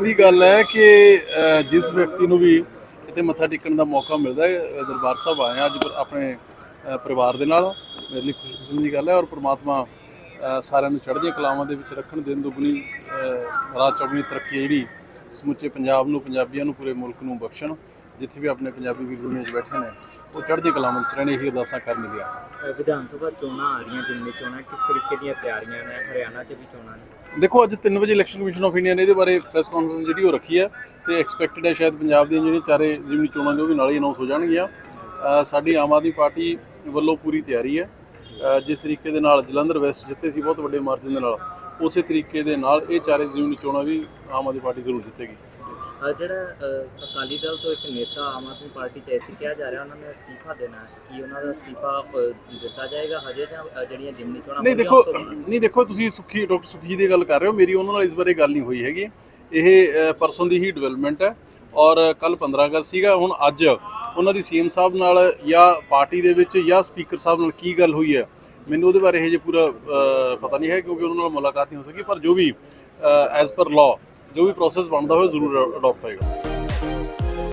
ਦੀ ਗੱਲ ਹੈ ਕਿ ਅ, ਜਿਸ ਵਿਅਕਤੀ ਨੂੰ ਵੀ ਇੱਥੇ ਮੱਥਾ ਟੇਕਣ ਦਾ ਮੌਕਾ ਮਿਲਦਾ ਹੈ ਅ, ਦਰਬਾਰ ਸਾਹਿਬ ਆਏ ਹਾਂ ਅੱਜ ਪਰ- ਆਪਣੇ ਅ, ਪਰਿਵਾਰ ਦੇ ਨਾਲ। ਮੇਰੇ ਲਈ ਖੁਸ਼ਕਿਸਮਤੀ ਦੀ ਗੱਲ ਹੈ ਔਰ ਪ੍ਰਮਾਤਮਾ ਅ, ਸਾਰਿਆਂ ਨੂੰ ਚੜ੍ਹਦੀਆਂ ਕਲਾਵਾਂ ਦੇ ਵਿੱਚ ਰੱਖਣ ਦਿਨ ਦੁਗਣੀ ਰਾਤ ਚੌਗਣੀ ਤਰੱਕੀ ਜਿਹੜੀ ਸਮੁੱਚੇ ਪੰਜਾਬ ਨੂੰ ਪੰਜਾਬੀਆਂ ਨੂੰ ਪੂਰੇ ਮੁਲਕ ਨੂੰ ਬਖਸ਼ਣ। ਜਿੱਥੇ ਵੀ ਆਪਣੇ ਪੰਜਾਬੀ ਵੀਰ ਦੁਨੀਆ 'ਚ ਬੈਠੇ ਨੇ ਉਹ ਚੜ੍ਹਦੀਆਂ ਕਲਾਵਾਂ ਵਿੱਚ ਰਹਿਣ ਇਹੀ ਅਰਦਾਸਾਂ ਕਰਨ ਲਈ ਆ। ਅ, ਵਿਧਾਨ ਸਭਾ ਚੋਣਾਂ ਆ ਰਹੀਆਂ ਜਿੰਨੀ ਚੋਣਾਂ ਕਿਸ ਤਰੀਕੇ ਦੀਆਂ ਤਿਆਰੀਆਂ ਨੇ? ਹਰਿਆਣਾ 'ਚ ਵੀ ਚੋਣਾਂ ਨੇ। ਦੇਖੋ ਅੱਜ 3 ਵਜੇ ਇਲੈਕਸ਼ਨ ਕਮਿਸ਼ਨ ਆਫ ਇੰਡੀਆ ਨੇ ਇਹਦੇ ਬਾਰੇ ਪ੍ਰੈਸ ਕਾਨਫਰੰਸ ਜਿਹੜੀ ਉਹ ਰੱਖੀ ਹੈ ਤੇ ਐਕਸਪੈਕਟਡ ਹੈ ਸ਼ਾਇਦ ਪੰਜਾਬ ਦੀਆਂ ਜਿਹੜੀਆਂ ਚਾਰੇ ਜ਼ਿਮਨੀ ਚੋਣਾਂ ਨੇ ਉਹ ਵੀ ਨਾਲ ਹੀ ਅਨਾਉਂਸ ਹੋ ਜਾਣਗੀਆਂ। ਸਾਡੀ ਆਮ ਆਦਮੀ ਪਾਰਟੀ ਵੱਲੋਂ ਪੂਰੀ ਤਿਆਰੀ ਹੈ ਜਿਸ ਤਰੀਕੇ ਦੇ ਨਾਲ ਜਲੰਧਰ ਵੈਸਟ ਜਿੱਤੇ ਸੀ ਬਹੁਤ ਵੱਡੇ ਮਾਰਜਨ ਦੇ ਨਾਲ ਉਸੇ ਤਰੀਕੇ ਦੇ ਨਾਲ ਇਹ ਚਾਰੇ ਜ਼ਿਮਨੀ ਚੋਣਾਂ ਵੀ ਆਮ ਆਦਮੀ ਪਾਰਟੀ ਜ਼ਰੂਰ ਜਿੱਤੇਗੀ। ਜਿਹੜਾ ਅਕਾਲੀ ਦਲ ਤੋਂ ਇੱਕ ਨੇਤਾ ਆਮ ਆਦਮੀ ਪਾਰਟੀ 'ਚ ਐਸੀ ਕਿਹਾ ਜਾ ਰਿਹਾ ਉਹਨਾਂ ਨੇ ਅਸਤੀਫਾ ਦੇਣਾ ਹੈ ਕੀ ਉਹਨਾਂ ਦਾ ਅਸਤੀਫਾ ਅ, ਦਿੱਤਾ ਜਾਏਗਾ? ਹਜੇ ਜਾਂ ਅ, ਜਿਹੜੀਆਂ ਜਿਮਨੀ ਚੋਣਾਂ ਨਹੀਂ ਦੇਖੋ? ਨਹੀਂ ਦੇਖੋ ਤੁਸੀਂ ਸੁਖੀ ਡਾਕਟਰ ਸੁਖੀ ਦੀ ਗੱਲ ਕਰ ਰਹੇ ਹੋ। ਮੇਰੀ ਉਹਨਾਂ ਨਾਲ ਇਸ ਬਾਰੇ ਗੱਲ ਨਹੀਂ ਹੋਈ ਹੈਗੀ। ਇਹ ਪਰਸਨ ਦੀ ਹੀ ਡਿਵੈਲਪਮੈਂਟ ਹੈ ਔਰ ਕੱਲ 15 ਅਗਸਤ ਸੀਗਾ। ਹੁਣ ਅੱਜ ਉਹਨਾਂ ਦੀ ਸੀਐਮ ਸਾਹਿਬ ਨਾਲ ਜਾਂ ਪਾਰਟੀ ਦੇ ਵਿੱਚ ਜਾਂ ਸਪੀਕਰ ਸਾਹਿਬ ਨਾਲ ਕੀ ਗੱਲ ਹੋਈ ਹੈ ਮੈਨੂੰ ਉਹਦੇ ਬਾਰੇ ਇਹ ਜੇ ਪੂਰਾ ਪਤਾ ਨਹੀਂ ਹੈ ਕਿਉਂਕਿ ਉਹਨਾਂ ਨਾਲ ਮੁਲਾਕਾਤ ਨਹੀਂ ਹੋ ਸਕੀ। ਪਰ ਜੋ ਵੀ ਐਜ਼ ਪਰ ਲਾਅ ਜੋ ਵੀ ਪ੍ਰੋਸੈਸ ਬਣਦਾ ਹੋਵੇ ਜ਼ਰੂਰ ਅਡਾਪਟ ਹੋਏਗਾ।